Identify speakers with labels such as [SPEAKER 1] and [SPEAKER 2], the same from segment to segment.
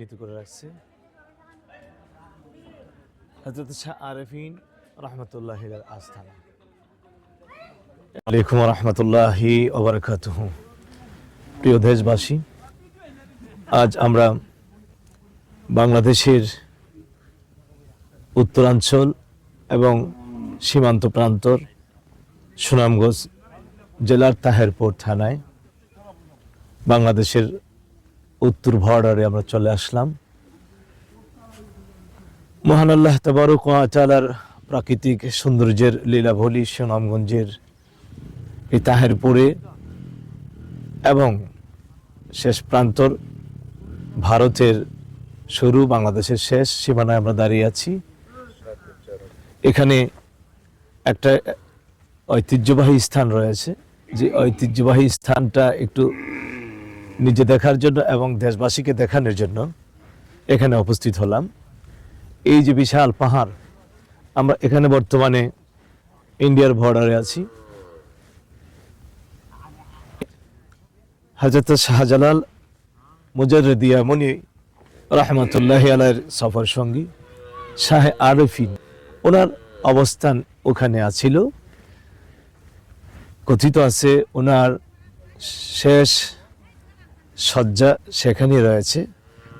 [SPEAKER 1] চিহ্নিত করে রাখছে। হজরত শাহ আরফিন রহমতুল্লাহ আস্থানা আলাইকুম রহমতুল্লাহি প্রিয় দেশবাসী, আজ আমরা বাংলাদেশের উত্তরাঞ্চল এবং সীমান্ত প্রান্তর সুনামগঞ্জ জেলার তাহেরপুর থানায় বাংলাদেশের উত্তর বর্ডারে আমরা চলে আসলাম। মহান আল্লাহ তবরক চালার প্রাকৃতিক সৌন্দর্যের লীলাভলি সুনামগঞ্জের এই তাহেরপুরে এবং শেষ প্রান্তর ভারতের শুরু, বাংলাদেশের শেষ সীমানায় আমরা দাঁড়িয়ে আছি। এখানে একটা ঐতিহ্যবাহী স্থান রয়েছে। যে ঐতিহ্যবাহী স্থানটা একটু নিজে দেখার জন্য এবং দেশবাসীকে দেখানোর জন্য এখানে উপস্থিত হলাম। এই যে বিশাল পাহাড়, আমরা এখানে বর্তমানে ইন্ডিয়ার বর্ডারে আছি। হাজরত শাহজালাল মুজারদিয়া মনি রহমতুল্লাহ আলাইয়ের সফর সঙ্গী শাহ আরফিন, ওনার অবস্থান ওখানে আছিল। কথিত আছে, ওনার শেষ শয্যা সেখানেই রয়েছে।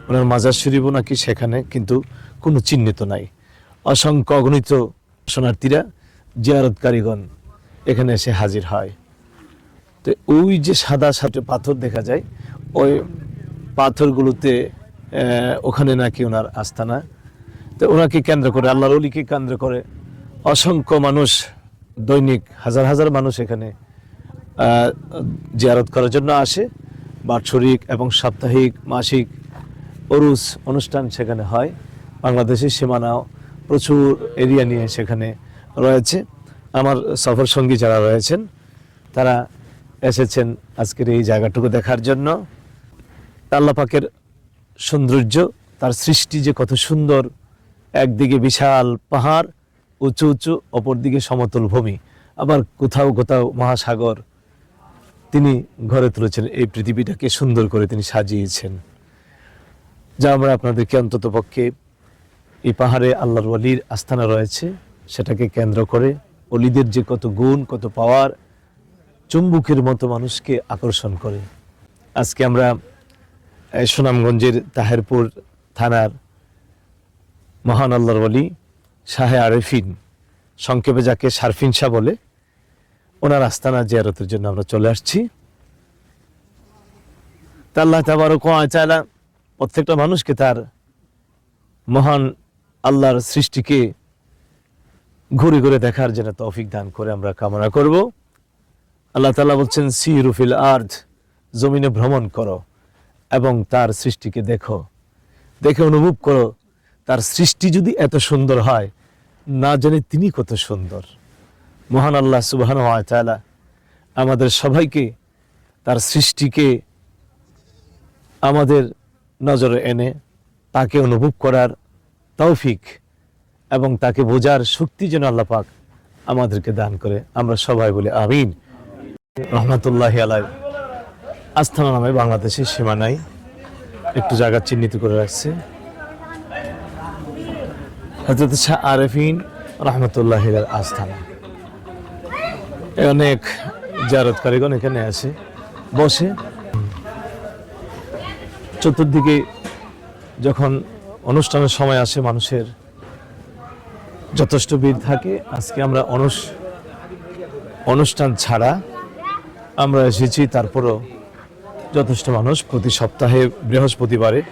[SPEAKER 1] ওনার মাজার শরীফও নাকি সেখানে, কিন্তু কোনো চিহ্নিত নাই। অসংখ্য অগণিত শরণার্থীরা জিয়ারতকারীগণ এখানে এসে হাজির হয়। তো ওই যে সাদা সাথে পাথর দেখা যায়, ওই পাথরগুলোতে ওখানে নাকি ওনার আস্থানা তো ওনাকে কেন্দ্র করে, আল্লাহর অলিকে কেন্দ্র করে অসংখ্য মানুষ, দৈনিক হাজার হাজার মানুষ এখানে জিয়ারত করার জন্য আসে। বাৎসরিক এবং সাপ্তাহিক, মাসিক অরুস অনুষ্ঠান সেখানে হয়। বাংলাদেশের সীমানাও প্রচুর এরিয়া নিয়ে সেখানে রয়েছে। আমার সফর সঙ্গী যারা রয়েছেন, তারা এসেছেন আজকের এই জায়গাটুকু দেখার জন্য। আল্লাহ পাকের সৌন্দর্য, তার সৃষ্টি যে কত সুন্দর, একদিকে বিশাল পাহাড়, উঁচু উঁচু, অপরদিকে সমতল ভূমি। আবার কোথাও কোথাও মহাসাগর তিনি ঘরে তুলেছেন এই পৃথিবীটাকে সুন্দর করে তিনি সাজিয়েছেন। যা আমরা আপনাদেরকে অন্তত পক্ষে এই পাহাড়ে আল্লাহর অলির আস্থানা রয়েছে, সেটাকে কেন্দ্র করে অলিদের যে কত গুণ, কত পাওয়ার চুম্বুকের মতো মানুষকে আকর্ষণ করে। আজকে আমরা সুনামগঞ্জের তাহেরপুর থানার মহান আল্লাহর অলি শাহে আরেফিন, সংক্ষেপে যাকে শারফিন শাহ বলে ওনার আস্তানা জিয়ারতের জন্য আমরা চলে আসছি। তা আল্লাহ তাবারক তাআলা প্রত্যেকটা মানুষকে তার মহান আল্লাহর সৃষ্টিকে ঘুরে ঘুরে দেখার জন্য তৌফিক দান করে আমরা কামনা করব। আল্লাহ তাআলা বলছেন সি রুফিল আর্থ জমিনে ভ্রমণ করো এবং তার সৃষ্টিকে দেখো। দেখে অনুভব করো, তার সৃষ্টি যদি এত সুন্দর হয়, না জানে তিনি কত সুন্দর। মহান আল্লাহ সুবাহান তাআলা আমাদের সবাইকে তার সৃষ্টিকে আমাদের নজরে এনে তাকে অনুভব করার তৌফিক এবং তাকে বোঝার শক্তি যেন আল্লাহ পাক আমাদেরকে দান করে। আমরা সবাই বলি আমিন। রহমতুল্লাহ আলাই আস্থানা নামে বাংলাদেশের সীমানায় একটু জায়গা চিহ্নিত করে রাখছে। হজরত শাহ আরেফিন রহমতুল্লাহ আস্থানা। অনেক জারতকারীগণ এখানে আছে, বসে। চতুর্দিকে যখন অনুষ্ঠানের সময় আসে, মানুষের যথেষ্ট ভিড় থাকে। আজকে আমরা অনুষ- অনুষ্ঠান ছাড়া আমরা এসেছি, তারপরও যথেষ্ট মানুষ। প্রতি সপ্তাহে বৃহস্পতিবারে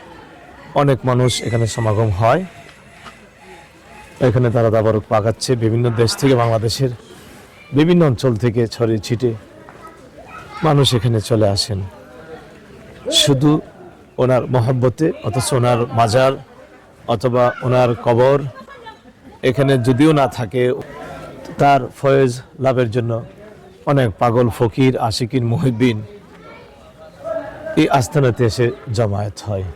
[SPEAKER 1] অনেক মানুষ এখানে সমাগম হয়। এখানে তারা দাবারক পাকাচ্ছে। বিভিন্ন দেশ থেকে বাংলাদেশের বিভিন্ন অঞ্চল থেকে ছড়িয়ে ছিটে মানুষ এখানে চলে আসেন। শুধু ওনার মহব্বতে, অথচ ওনার মাজার অথবা ওনার কবর এখানে যদিও না থাকে, তার ফয়েজ লাভের জন্য অনেক পাগল, ফকির, আশিকিন মুহিবিন এই আস্থানাতে এসে জমায়েত হয়।